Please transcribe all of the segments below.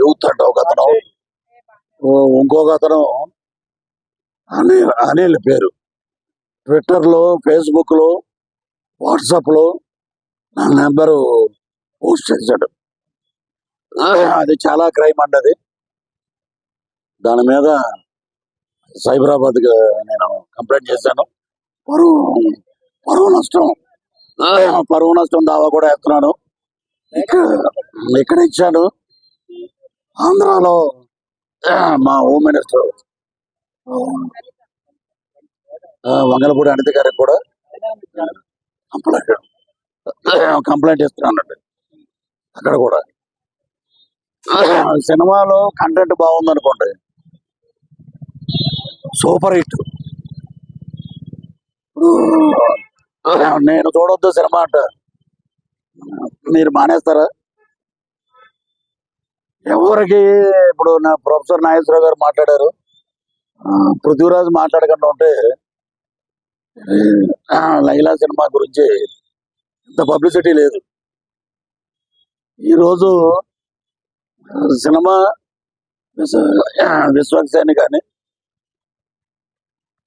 Youth అంటే ఒక అతను? ఇంకొక అతను. అనిల్ అనిల్ పేరు. ట్విట్టర్లో ఫేస్బుక్లో వాట్సాప్లో నా నెంబరు పోస్ట్ చేశాడు. అది చాలా క్రైమ్ అండి అది. దాని మీద సైబరాబాద్ నేను కంప్లైంట్ చేశాను. పరువు పరువు నష్టం. పరువు నష్టం దావా కూడా ఎత్తున్నాను ఇక్కడ ఇక్కడ ఇచ్చాను ఆంధ్రాలో మా హోమ్ మినిస్టర్ వంగలపూడి అనిత గారికి కూడా కంప్లైంట్ కంప్లైంట్ ఇస్తున్నానండి అక్కడ కూడా. సినిమాలో కంటెంట్ బాగుంది అనుకోండి సూపర్ హిట్. నేను చూడొద్దు సినిమా అంట. మీరు మానేస్తారా? ఎవరికి ఇప్పుడు నా ప్రొఫెసర్ నాగేశ్వరరావు గారు మాట్లాడారు. ఆ, పృథ్వీరాజ్ మాట్లాడకుండా ఉంటే ఆ, లైలా సినిమా గురించి ఇంత పబ్లిసిటీ లేదు. ఈరోజు సినిమా విశ్వ- విశ్వక్ సేన్ కానీ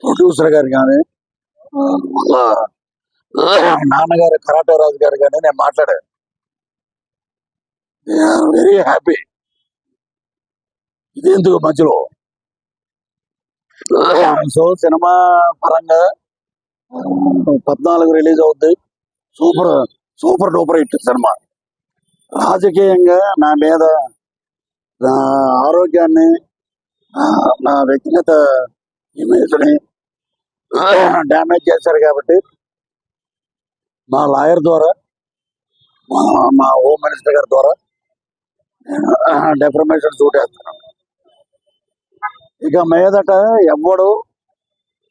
ప్రొడ్యూసర్ గారు కానీ ఆ, నాన్నగారు కరాటే రాజు గారు కానీ నేను మాట్లాడాను. వెరీ హ్యాపీ ఇది ఎందుకు మధ్యలో సో సినిమా పరంగా పద్నాలుగు రిలీజ్ అవుద్ది. సూపర్ సూపర్ డూపర్ హిట్ సినిమా. రాజకీయంగా నా మీద నా ఆరోగ్యాన్ని నా వ్యక్తిగత ఇమేజ్ని డ్యామేజ్ చేశారు కాబట్టి మా లాయర్ ద్వారా మా మా హోమ్ మినిస్టర్ గారి ద్వారా డెఫర్మేషన్ సూట్ వేస్తున్నాను ఇక మీదట ఎవడు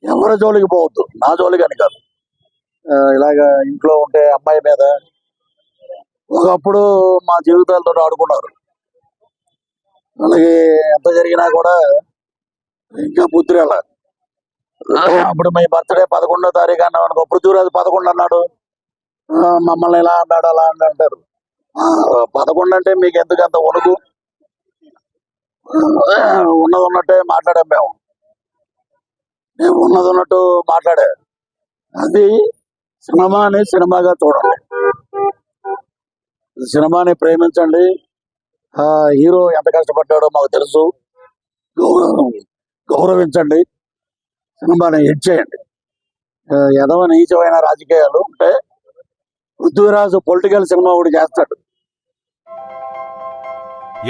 ఎవరి జోలికి పోవద్దు. నా జోలికి అని కాదు. ఇలాగ ఇంట్లో ఉంటే అమ్మాయి మీద ఒకప్పుడు మా జీవితాలతో ఆడుకున్నారు. వాళ్ళకి ఎంత జరిగినా కూడా ఇంకా బుద్ధి అలా అప్పుడు మీ బర్త్డే పదకొండో తారీఖు అన్నాం అనుకో పృథ్వీరాజు పదకొండు అన్నాడు. మమ్మల్ని ఇలా అన్నాడు అలా అంటారు. పదకొండు అంటే మీకు ఎందుకు అంత వణుకు? ఉన్నది ఉన్నట్టే మాట్లాడాం మేము. నేను ఉన్నది ఉన్నట్టు మాట్లాడా. అది సినిమాని సినిమాగా చూడండి సినిమాని ప్రేమించండి. ఆ హీరో ఎంత కష్టపడ్డాడో మాకు తెలుసు. గౌరవం గౌరవించండి. సినిమాని హిట్ చేయండి. ఎదవ నీచమైన రాజకీయాలు ఉంటే పృథ్వీరాజు పొలిటికల్ సినిమా ఒకటి చేస్తాడు.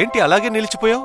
ఏంటి అలాగే నిలిచిపోయావు?